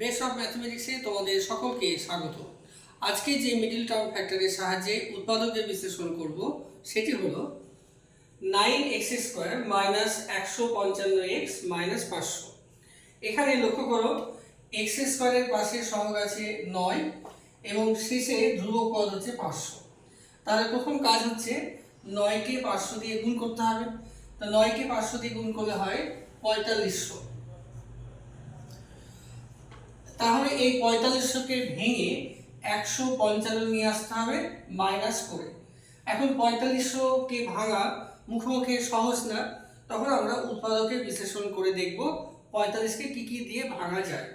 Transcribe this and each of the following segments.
Base of ম্যাথমেটিক্সে তোমাদের সকলকে স্বাগত। আজকে যে মিডিল টার্ম ফ্যাক্টরের সাহায্যে উৎপাদকের বিশ্লেষণ করব, সেটি হলো নাইন এক্স স্কোয়ার মাইনাস একশো পঞ্চান্ন এক্স মাইনাস পাঁচশো। এখানে লক্ষ্য করো এক্স স্কোয়ারের পাশে সহগ আছে নয় এবং শেষে ধ্রুবক পদ হচ্ছে পাঁচশো। তাহলে প্রথম কাজ হচ্ছে নয়কে পাঁচশো দিয়ে গুণ করতে হবে। তো নয়কে পাঁচশো দিয়ে গুণ করলে হয় পঁয়তাল্লিশশো। তাহলে এই পঁয়তাল্লিশশোকে ভেঙে একশো পঞ্চান্ন নিয়ে আসতে হবে মাইনাস করে। এখন পঁয়তাল্লিশশোকে ভাঙা মুখোমুখি সহজ না, তখন আমরা উৎপাদকের বিশ্লেষণ করে দেখব পঁয়তাল্লিশকে কি কি দিয়ে ভাঙা যায়।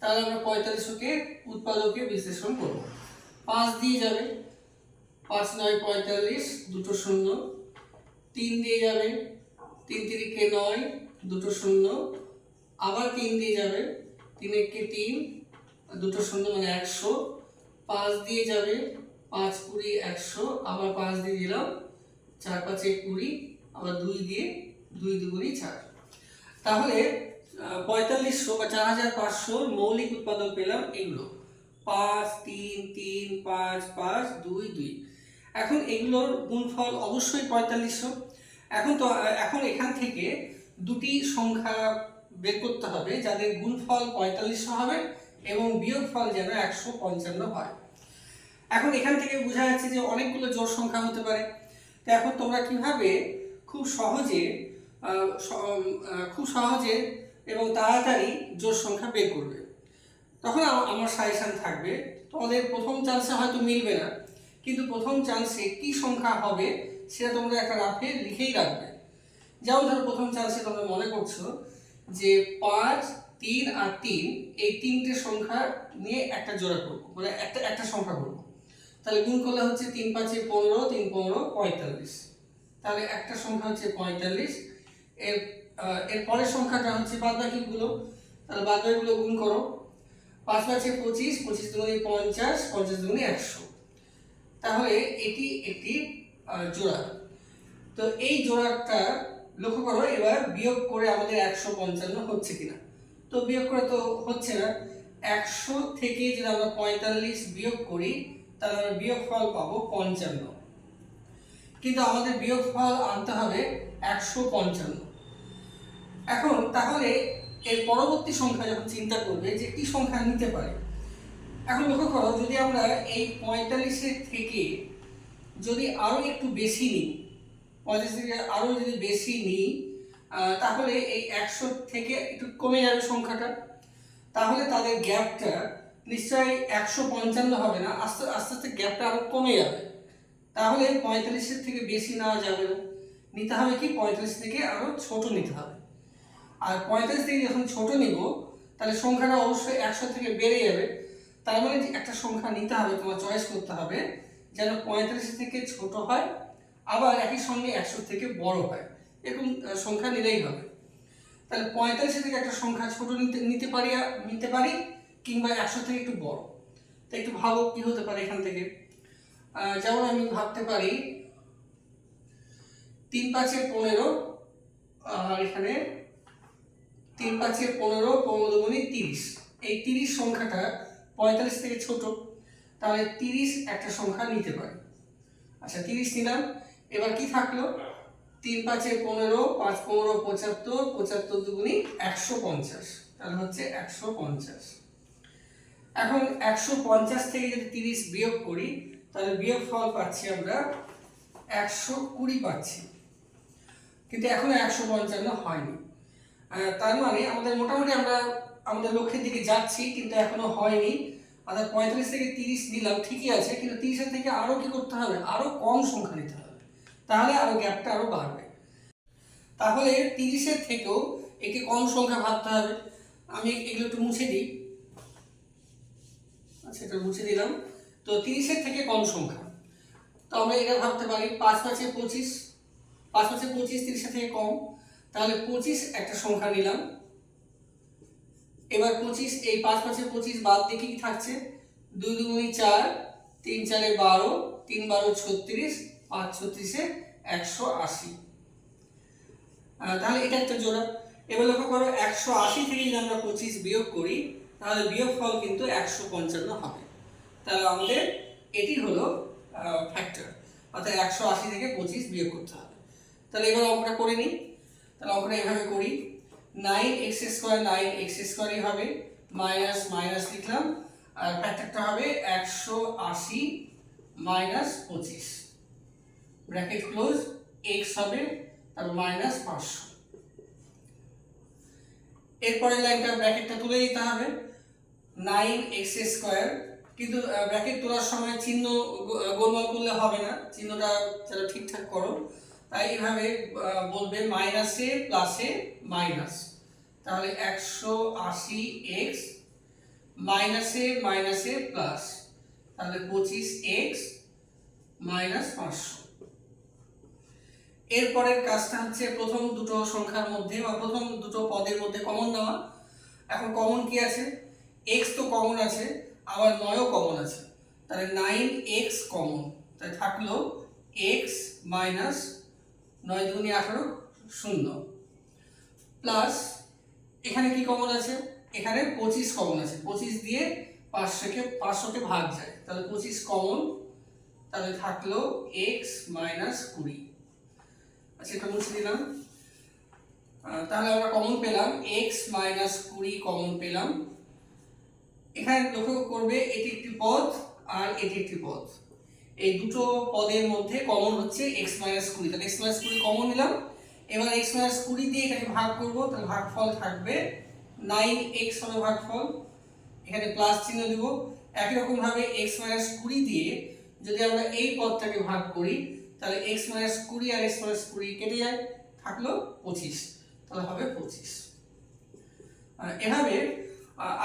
তাহলে আমরা পঁয়তাল্লিশশোকে উৎপাদকে বিশ্লেষণ করব। পাঁচ দিয়ে যাবে। পাঁচ নয় পঁয়তাল্লিশ, দুটো শূন্য। তিন দিয়ে যাবে। তিন তিরিকে নয়, দুটো শূন্য। আবার তিন দিয়ে যাবে। তিন একে তিন, দুটো শূন্য মানে একশো। পাঁচ দিয়ে যাবে, পাঁচ কুড়ি একশো, আবার পাঁচ দিয়ে দিলাম, চার পাঁচে কুড়ি, আবার দুই দিয়ে দুই দুগুড়ি চার। তাহলে পঁয়তাল্লিশশো বা চার হাজার পাঁচশোর মৌলিক উৎপাদন পেলাম এগুলো। পাঁচ, তিন তিন, পাঁচ পাঁচ, দুই দুই। এখন এগুলোর গুণফল অবশ্যই পঁয়তাল্লিশশো। এখন তো এখন এখান থেকে দুটি সংখ্যা বের করতে হবে, যাদের গুণফল পঁয়তাল্লিশশো হবে এবং বিয়োগফল যেন একশো পঞ্চান্ন হয়। এখন এখান থেকে বোঝা যাচ্ছে যে অনেকগুলো জোর সংখ্যা হতে পারে। তো এখন তোমরা কীভাবে খুব সহজে খুব সহজে এবং তাড়াতাড়ি জোর সংখ্যা বের করবে। তখন আমার সাজেশন থাকবে, তোমাদের প্রথম চান্সে হয়তো মিলবে না, কিন্তু প্রথম চান্সে কি সংখ্যা হবে সেটা তোমরা একটা রাফে লিখেই রাখবে। যেমন ধরো প্রথম চান্সে তোমরা মনে করছ যে পাঁচ, তিন আর তিন, এই তিনটে সংখ্যা নিয়ে একটা জোড়া করব। মানে একটা একটা সংখ্যা করব। তাহলে গুণ করলে হচ্ছে তিন পাঁচে পনেরো, তিন পনেরো, পঁয়তাল্লিশ। তাহলে একটা সংখ্যা হচ্ছে পঁয়তাল্লিশ। এর এর পরের সংখ্যাটা হচ্ছে বাদ বাকিগুলো। তাহলে বাদ বাকিগুলো গুণ করো। পাঁচ পাঁচে পঁচিশ পঁচিশ দুগুণে পঞ্চাশ পঞ্চাশ দুগুণে একশো। তাহলে এটি একটি জোড়া। তো এই জোড়াটা লক্ষ্য করো, এবার বিয়োগ করে আমাদের একশো পঞ্চান্ন হচ্ছে কিনা। তো বিয়োগ করে তো হচ্ছে না। একশো থেকে যদি আমরা পঁয়তাল্লিশ বিয়োগ করি, তাহলে আমরা বিয়োগ ফল পাবো পঞ্চান্ন। কিন্তু আমাদের বিয়োগ ফল আনতে হবে একশো পঞ্চান্ন। এখন তাহলে এর পরবর্তী সংখ্যা যখন চিন্তা করবে যে কি সংখ্যা নিতে পারে, এখন লক্ষ্য করো, যদি আমরা এই পঁয়তাল্লিশের থেকে যদি আরও একটু বেশি নিই পঁয়তাল্লিশ থেকে আরও যদি বেশি নিই তাহলে এই একশো থেকে একটু কমে যাবে সংখ্যাটা। তাহলে তাদের গ্যাপটা নিশ্চয়ই একশো পঞ্চান্ন হবে না, আস্তে আস্তে আস্তে গ্যাপটা আরও কমে যাবে। তাহলে পঁয়তাল্লিশের থেকে বেশি নেওয়া যাবে না। নিতে হবে কি? পঁয়তাল্লিশ থেকে আরও ছোট নিতে হবে। আর পঁয়তাল্লিশ থেকে যখন ছোট নিব, তাহলে সংখ্যাটা অবশ্যই একশো থেকে বেড়ে যাবে। তার মানে একটা সংখ্যা নিতে হবে, তোমার চয়েস করতে হবে, যেন পঁয়তাল্লিশ থেকে ছোট হয় আবার একই সঙ্গে একশো থেকে বড় হয়। এরকম সংখ্যা নিলেই হবে। তাহলে পঁয়তাল্লিশ থেকে একটা সংখ্যা ছোট নিতে নিতে পারি নিতে পারি, কিংবা একশো থেকে একটু বড়। তো একটু ভাবো, কি হতে পারে এখান থেকে? যেমন আমি ভাবতে পারি, তিন পাঁচে পনেরো, আর এখানে তিন পাঁচে পনেরো পনেরো তিরিশ। এই তিরিশ সংখ্যাটা পঁয়তাল্লিশ থেকে ছোট। তাহলে তিরিশ একটা সংখ্যা নিতে পারি। আচ্ছা তিরিশ নিলাম। এবার কি থাকল? তিন পাঁচে পনেরো, পাঁচ পনেরো পঁচাত্তর পঁচাত্তর দুগুণি একশো পঞ্চাশ। তাহলে হচ্ছে একশো পঞ্চাশ। এখন একশো পঞ্চাশ থেকে যদি তিরিশ বিয়োগ করি, তাহলে বিয়োগ ফল পাচ্ছি আমরা একশো কুড়ি পাচ্ছি। কিন্তু এখনও একশো পঞ্চান্ন হয়নি। তার মানে আমাদের মোটামুটি আমরা আমাদের লক্ষ্যের দিকে যাচ্ছি, কিন্তু এখনও হয়নি। অর্থাৎ পঁয়তাল্লিশ থেকে তিরিশ নিলাম ঠিকই আছে, কিন্তু তিরিশের থেকে আরও কি করতে হবে? আরও কম সংখ্যা নিতে হবে। তাহলে আরও গ্যাপটা আরও বাড়বে। তাহলে তিরিশের থেকেও একে কম সংখ্যা ভাবতে হবে। আমি এগুলো একটু মুছে দিই। আচ্ছা এটা মুছে দিলাম। তো তিরিশের থেকে কম সংখ্যা। তো আমরা এটা ভাবতে পারি, পাঁচ পাঁচে পঁচিশ। পাঁচ পাঁচে পঁচিশ তিরিশের থেকে কম। তাহলে পঁচিশ একটা সংখ্যা নিলাম। এবার পঁচিশ, এই পাঁচ পাঁচে পঁচিশ বাদ দিয়ে কি থাকছে? দুই দুই চার, তিন চারে বারো, তিন বারো ছত্রিশ পাঁচ ছত্রিশে একশো আশি। তাহলে এটা একটা জোড়া। এবার লক্ষ্য করো, একশো আশি থেকে যদি আমরা পঁচিশ বিয়োগ করি, তাহলে বিয়োগফল কিন্তু একশো পঞ্চান্ন হবে। তাহলে আমাদের এটি হলো ফ্যাক্টর অর্থাৎ একশো আশি থেকে পঁচিশ বিয়োগ করতে হবে। তাহলে এবার অঙ্কটা করে নিই। তাহলে অঙ্কটা এভাবে করি। Nine x square nine x স্কোয়ারই হবে, মাইনাস মাইনাস লিখলাম। আর ফ্যাক্টরটা হবে একশো আশি মাইনাস পঁচিশ। ব্র্যাকেট ক্লোজ এক্স হবে তারপর মাইনাস পাঁচশো। এরপরের লাইনটা ব্র্যাকেটটা তুলে দিতে হবে। নাইন এক্স স্কোয়ার কিন্তু ব্র্যাকেট তোলার সময় চিহ্ন গোলমাল করলে হবে না। চিহ্নটা যেন ঠিকঠাক করো। তাই এভাবে বলবে মাইনাসে প্লাসে মাইনাস তাহলে একশো আশি এক্স মাইনাসে মাইনাসে প্লাস তাহলে পঁচিশ এক্স মাইনাস পাঁচশো। এরপরের কাজটা হচ্ছে প্রথম দুটো সংখ্যার মধ্যে বা প্রথম দুটো পদের মধ্যে কমন নেওয়া। এখন কমন কি আছে? এক্স তো কমন আছে, আবার নয়ও কমন আছে। তাহলে নাইন এক্স কমন তাই থাকল এক্স মাইনাস নয় দুগুনি আঠারো, শূন্য। প্লাস এখানে কি কমন আছে? এখানে পঁচিশ কমন আছে। পঁচিশ দিয়ে পাঁচশোকে পাঁচশোকে ভাগ যায়। তাহলে পঁচিশ কমন তাহলে থাকল এক্স মাইনাস কুড়ি। আচ্ছা এটা মুছে দিলাম তাহলে আমরা কমন পেলাম। এক্স মাইনাস কুড়ি কমন পেলাম। এখানে লক্ষ্য করবে, এটি একটি পদ আর এটি একটি পদ। এই দুটো পদের মধ্যে কমন হচ্ছে এক্স মাইনাস কুড়ি। তাহলে এক্স মাইনাস কুড়ি কমন নিলাম। এবার এক্স মাইনাস কুড়ি দিয়ে এটাকে ভাগ করব। তাহলে ভাগফল থাকবে নাইন এক্স হবে ভাগফল। এখানে প্লাস চিহ্ন দিব। একই রকম ভাবে এক্স মাইনাস কুড়ি দিয়ে যদি আমরা এই পদটাকে ভাগ করি তাহলে এক্স মাইনাস কুড়ি আর এক্স মাইনাস কুড়ি কেটে যায়, থাকল পঁচিশ। তাহলে হবে পঁচিশ। এভাবে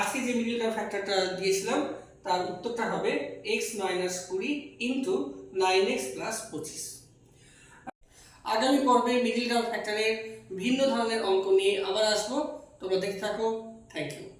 আজকে যে মিডিল টার্ম ফ্যাক্টরটা দিয়েছিলাম, তার উত্তরটা হবে এক্স মাইনাস কুড়ি ইন্টু নাইন এক্স প্লাস পঁচিশ। আগামী পর্বে মিডিল টার্ম ফ্যাক্টরের ভিন্ন ধরনের অঙ্ক নিয়ে আবার আসব। তোমরা দেখতে থাকো। Thank you